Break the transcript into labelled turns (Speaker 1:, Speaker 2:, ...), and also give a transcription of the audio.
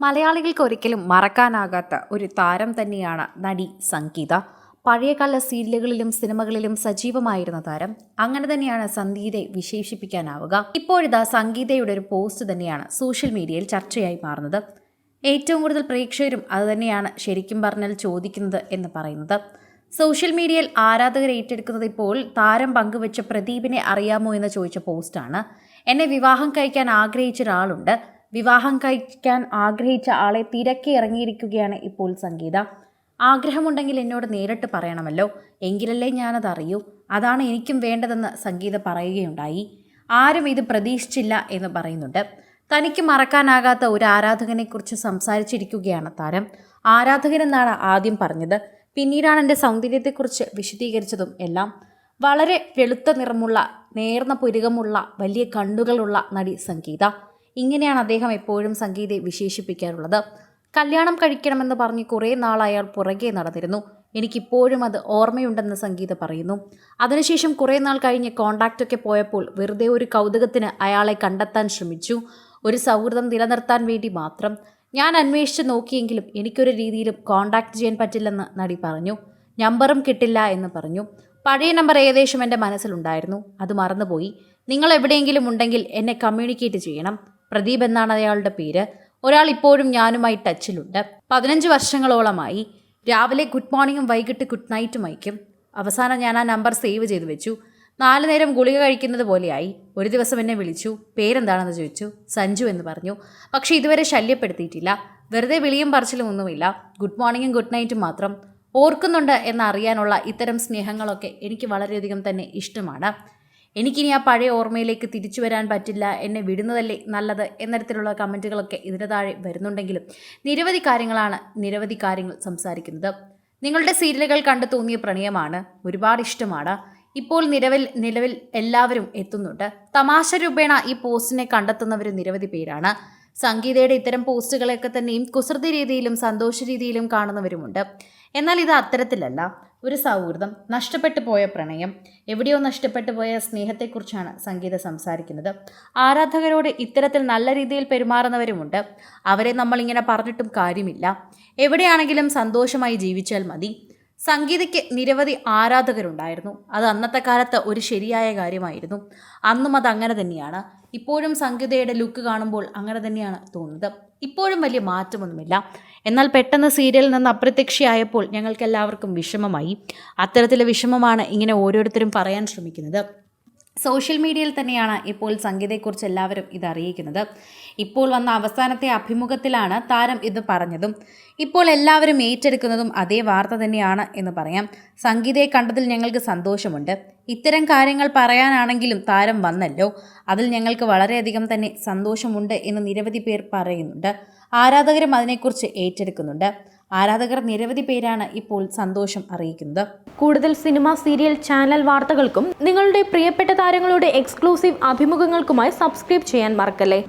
Speaker 1: മലയാളികൾക്ക് ഒരിക്കലും മറക്കാനാകാത്ത ഒരു താരം തന്നെയാണ് നടി സംഗീത. പഴയകാല സീരിയലുകളിലും സിനിമകളിലും സജീവമായിരുന്ന താരം. അങ്ങനെ തന്നെയാണ് സംഗീതയെ വിശേഷിപ്പിക്കാനാവുക. ഇപ്പോഴിതാ സംഗീതയുടെ ഒരു പോസ്റ്റ് തന്നെയാണ് സോഷ്യൽ മീഡിയയിൽ ചർച്ചയായി മാറുന്നത്. ഏറ്റവും കൂടുതൽ പ്രേക്ഷകരും അതുതന്നെയാണ് ശരിക്കും പറഞ്ഞാൽ ചോദിക്കുന്നത് എന്ന് പറയുന്നത്. സോഷ്യൽ മീഡിയയിൽ ആരാധകർ ഏറ്റെടുക്കുന്നത് ഇപ്പോൾ താരം പങ്കുവെച്ച പ്രദീപിനെ അറിയാമോ എന്ന് ചോദിച്ച പോസ്റ്റാണ്. എന്നെ വിവാഹം കഴിക്കാൻ ആഗ്രഹിച്ച ഒരാളുണ്ട്. വിവാഹം കഴിക്കാൻ ആഗ്രഹിച്ച ആളെ തിരക്കി ഇറങ്ങിയിരിക്കുകയാണ് ഇപ്പോൾ സംഗീത. ആഗ്രഹമുണ്ടെങ്കിൽ എന്നോട് നേരിട്ട് പറയണമല്ലോ. എങ്കിലല്ലേ ഞാനത് അറിയൂ. അതാണ് എനിക്കും വേണ്ടതെന്ന് സംഗീത പറയുകയുണ്ടായി. ആരും ഇത് പ്രതീക്ഷിച്ചില്ല എന്ന് പറയുന്നുണ്ട്. തനിക്ക് മറക്കാനാകാത്ത ഒരു ആരാധകനെക്കുറിച്ച് സംസാരിച്ചിരിക്കുകയാണ് താരം. ആരാധകനെന്നാണ് ആദ്യം പറഞ്ഞത്. പിന്നീടാണ് എന്റെ സൗന്ദര്യത്തെക്കുറിച്ച് വിശദീകരിച്ചതും എല്ലാം. വളരെ വെളുത്ത നിറമുള്ള നേർന്ന പുരുകമുള്ള വലിയ കണ്ണുകളുള്ള നടി സംഗീത. ഇങ്ങനെയാണ് അദ്ദേഹം എപ്പോഴും സംഗീതയെ വിശേഷിപ്പിക്കാറുള്ളത്. കല്യാണം കഴിക്കണമെന്ന് പറഞ്ഞ് കുറേ നാൾ അയാൾ പുറകെ നടന്നിരുന്നു. എനിക്കിപ്പോഴും അത് ഓർമ്മയുണ്ടെന്ന് സംഗീത പറയുന്നു. അതിനുശേഷം കുറേ നാൾ കഴിഞ്ഞ് കോണ്ടാക്റ്റൊക്കെ പോയപ്പോൾ വെറുതെ ഒരു കൗതുകത്തിന് അയാളെ കണ്ടെത്താൻ ശ്രമിച്ചു. ഒരു സൗഹൃദം നിലനിർത്താൻ വേണ്ടി മാത്രം. ഞാൻ അന്വേഷിച്ച് നോക്കിയെങ്കിലും എനിക്കൊരു രീതിയിലും കോണ്ടാക്ട് ചെയ്യാൻ പറ്റില്ലെന്ന് നടി പറഞ്ഞു. നമ്പറും കിട്ടില്ല എന്ന് പറഞ്ഞു. പഴയ നമ്പർ ഏകദേശം എന്റെ മനസ്സിലുണ്ടായിരുന്നു. അത് മറന്നുപോയി. നിങ്ങൾ എവിടെയെങ്കിലും ഉണ്ടെങ്കിൽ എന്നെ കമ്മ്യൂണിക്കേറ്റ് ചെയ്യണം. പ്രദീപ് എന്നാണ് അയാളുടെ പേര്. ഒരാൾ ഇപ്പോഴും ഞാനുമായി ടച്ചിലുണ്ട്. പതിനഞ്ച് വർഷങ്ങളോളമായി രാവിലെ ഗുഡ് മോർണിംഗും വൈകിട്ട് ഗുഡ് നൈറ്റും അയക്കും അവസാനം ഞാൻ ആ നമ്പർ സേവ് ചെയ്ത് വെച്ചു. നാല് നേരം ഗുളിക കഴിക്കുന്നത് പോലെയായി. ഒരു ദിവസം എന്നെ വിളിച്ചു. പേരെന്താണെന്ന് ചോദിച്ചു. സഞ്ജു എന്ന് പറഞ്ഞു. പക്ഷേ ഇതുവരെ ശല്യപ്പെടുത്തിയിട്ടില്ല. വെറുതെ വിളിയും പറച്ചിലും ഒന്നുമില്ല. ഗുഡ് മോർണിംഗും ഗുഡ് നൈറ്റും മാത്രം. ഓർക്കുന്നുണ്ട് എന്നറിയാനുള്ള ഇത്തരം സ്നേഹങ്ങളൊക്കെ എനിക്ക് വളരെയധികം തന്നെ ഇഷ്ടമാണ്. എനിക്കിനി ആ പഴയ ഓർമ്മയിലേക്ക് തിരിച്ചു വരാൻ പറ്റില്ല എന്നെ വിടുന്നതല്ലേ നല്ലത് എന്നതരത്തിലുള്ള കമന്റുകളൊക്കെ ഇതിന് താഴെ വരുന്നുണ്ടെങ്കിലും നിരവധി കാര്യങ്ങളാണ് നിരവധി കാര്യങ്ങൾ സംസാരിക്കുന്നത്. നിങ്ങളുടെ സീരിയലുകൾ കണ്ടു തോന്നിയ പ്രണയമാണ് ഒരുപാട് ഇഷ്ടമാണ്. ഇപ്പോൾ നിലവിൽ നിലവിൽ എല്ലാവരും എത്തുന്നുണ്ട്. തമാശ രൂപേണ ഈ പോസ്റ്റിനെ കണ്ടെത്തുന്നവർ നിരവധി പേരാണ്. സംഗീതയുടെ ഇത്തരം പോസ്റ്റുകളൊക്കെ തന്നെയും കുസൃതി രീതിയിലും സന്തോഷ രീതിയിലും കാണുന്നവരുമുണ്ട്. എന്നാൽ ഇത് അത്തരത്തിലല്ല. ഒരു സൗഹൃദം നഷ്ടപ്പെട്ടു പോയ പ്രണയം എവിടെയോ നഷ്ടപ്പെട്ടു പോയ സ്നേഹത്തെക്കുറിച്ചാണ് സംഗീത സംസാരിക്കുന്നത്. ആരാധകരോട് ഇത്തരത്തിൽ നല്ല രീതിയിൽ പെരുമാറുന്നവരുമുണ്ട്. അവരെ നമ്മളിങ്ങനെ പറഞ്ഞിട്ടും കാര്യമില്ല. എവിടെയാണെങ്കിലും സന്തോഷമായി ജീവിച്ചാൽ മതി. സംഗീതയ്ക്ക് നിരവധി ആരാധകരുണ്ടായിരുന്നു. അത് അന്നത്തെ കാലത്ത് ഒരു ശരിയായ കാര്യമായിരുന്നു. അന്നും അത് അങ്ങനെ തന്നെയാണ്. ഇപ്പോഴും സംഗീതയുടെ ലുക്ക് കാണുമ്പോൾ അങ്ങനെ തന്നെയാണ് തോന്നുന്നത്. ഇപ്പോഴും വലിയ മാറ്റമൊന്നുമില്ല. എന്നാൽ പെട്ടെന്ന് സീരിയലിൽ നിന്ന് അപ്രത്യക്ഷയായപ്പോൾ ഞങ്ങൾക്ക് എല്ലാവർക്കും വിഷമമായി. അത്തരത്തിലെ വിഷമമാണ് ഇങ്ങനെ ഓരോരുത്തരും പറയാൻ ശ്രമിക്കുന്നത്. സോഷ്യൽ മീഡിയയിൽ തന്നെയാണ് ഇപ്പോൾ സംഗീതയെക്കുറിച്ച് എല്ലാവരും ഇത് അറിയിക്കുന്നത് ഇപ്പോൾ വന്ന അവസാനത്തെ അഭിമുഖത്തിലാണ് താരം ഇത് പറഞ്ഞതും. ഇപ്പോൾ എല്ലാവരും ഏറ്റെടുക്കുന്നതും അതേ വാർത്ത തന്നെയാണ് എന്ന് പറയാം. സംഗീതയെ കണ്ടതിൽ ഞങ്ങൾക്ക് സന്തോഷമുണ്ട്. ഇത്തരം കാര്യങ്ങൾ പറയാനാണെങ്കിലും താരം വന്നല്ലോ. അതിൽ ഞങ്ങൾക്ക് വളരെയധികം തന്നെ സന്തോഷമുണ്ട് എന്ന് നിരവധി പേർ പറയുന്നുണ്ട്. ആരാധകരും അതിനെക്കുറിച്ച് ഏറ്റെടുക്കുന്നുണ്ട്. ആരാധകർ നിരവധി പേരാണ് ഇപ്പോൾ സന്തോഷം അറിയിക്കുന്നത്.
Speaker 2: കൂടുതൽ സിനിമ സീരിയൽ ചാനൽ വാർത്തകൾക്കും നിങ്ങളുടെ പ്രിയപ്പെട്ട താരങ്ങളുടെ എക്സ്ക്ലൂസീവ് അഭിമുഖങ്ങൾക്കുമായി സബ്സ്ക്രൈബ് ചെയ്യാൻ മറക്കല്ലേ?